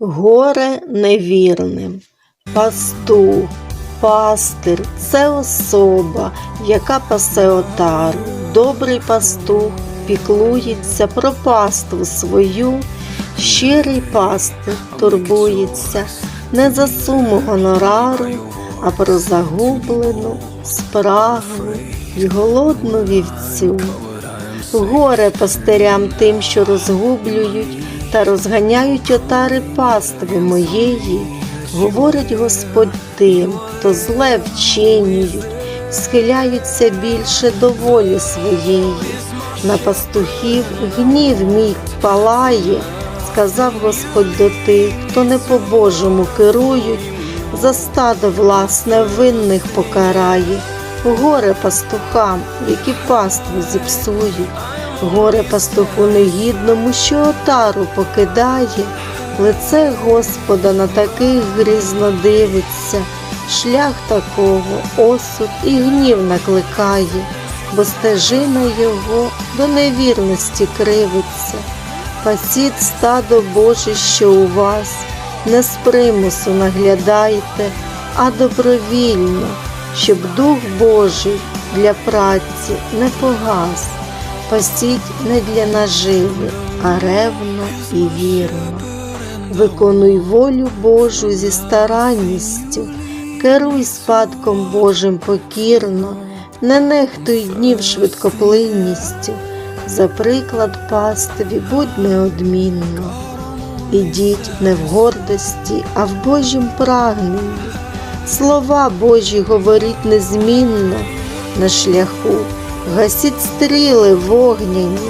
Горе невірним. Пастух, пастир це особа, яка пасе отару. Добрий пастух піклується про паству свою. Щирий пастир турбується не за суму гонорару, а про загублену, спраглу й голодну вівцю. Горе пастирям тим, що розгублюють та розганяють отари пастви моєї, говорить Господь тим, хто зле вчинюють, схиляються більше до волі своєї. На пастухів гнів мій палає, сказав Господь до тих, хто не по-божому керують, за стадо власне винних покарає. Горе пастухам, які паству зіпсують, горе пастуху негідному, що отару покидає, лице Господа на таких грізно дивиться, шлях такого осуд і гнів накликає, бо стежина його до невірності кривиться. Пасіть стадо Боже, що у вас, не з примусу наглядайте, а добровільно, щоб Дух Божий для праці не погас. Пасіть не для наживи, а ревно і вірно. Виконуй волю Божу зі старанністю, керуй спадком Божим покірно, не нехтуй днів швидкоплинністю, за приклад пастиві будь неодмінно. Ідіть не в гордості, а в Божім прагненні. Слова Божі говоріть незмінно на шляху, гасіть стріли вогняні,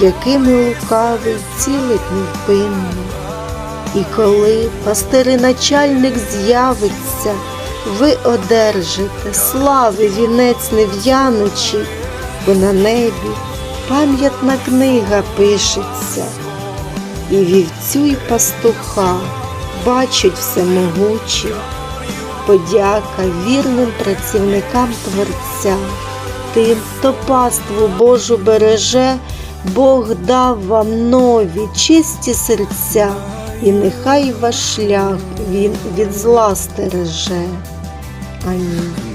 якими лукавий цілить невпинно. І коли пастириначальник з'явиться, ви одержите слави вінець нев'яночий, бо на небі пам'ятна книга пишеться, і вівцю й пастуха бачать всемогучі, подяка вірним працівникам Творця, тим, хто паству Божу береже, Бог дав вам нові, чисті серця, і нехай ваш шлях він від зла стереже. Амінь.